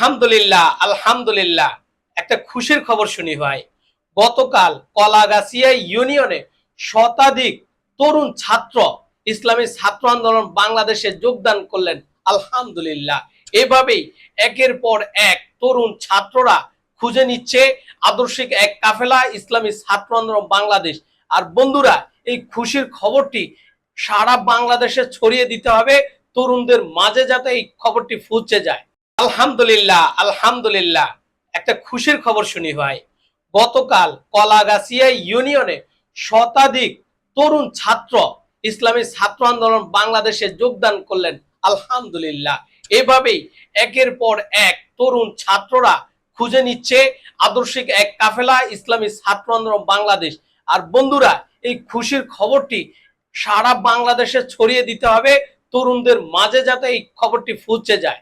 আলহামদুলিল্লাহ আলহামদুলিল্লাহ। একটা খুশির খবর শুনি ভাই। গতকাল কলাগাছিয়া ইউনিয়নে শতাধিক তরুণ ছাত্র, ইসলামী ছাত্র আন্দোলন বাংলাদেশে যোগদান করলেন। আলহামদুলিল্লাহ। এভাবেই একের পর এক তরুণ ছাত্ররা খুঁজে নিচ্ছে আদর্শিক এক কাফেলা ইসলামী ছাত্র আন্দোলন বাংলাদেশ। আর বন্ধুরা, এই খুশির খবরটি সারা বাংলাদেশে ছড়িয়ে দিতে হবে। তরুণদের মাঝে যাতে এই খবরটি পৌঁছে যায়। আলহামদুলিল্লাহ আলহামদুলিল্লাহ। একটা খুশির খবর শুনি ভাই। গতকাল কলাগাছিয়া ইউনিয়নে শতাধিক তরুণ ছাত্র, ইসলামী ছাত্র আন্দোলন বাংলাদেশে যোগদান করলেন। আলহামদুলিল্লাহ। এভাবেই একের পর এক তরুণ ছাত্ররা খুঁজে নিচ্ছে আদর্শিক এক কাফেলা ইসলামী ছাত্র আন্দোলন বাংলাদেশ। আর বন্ধুরা, এই খুশির খবরটি সারা বাংলাদেশে ছড়িয়ে দিতে হবে। তরুণদের মাঝে যাতে এই খবরটি পৌঁছে যায়।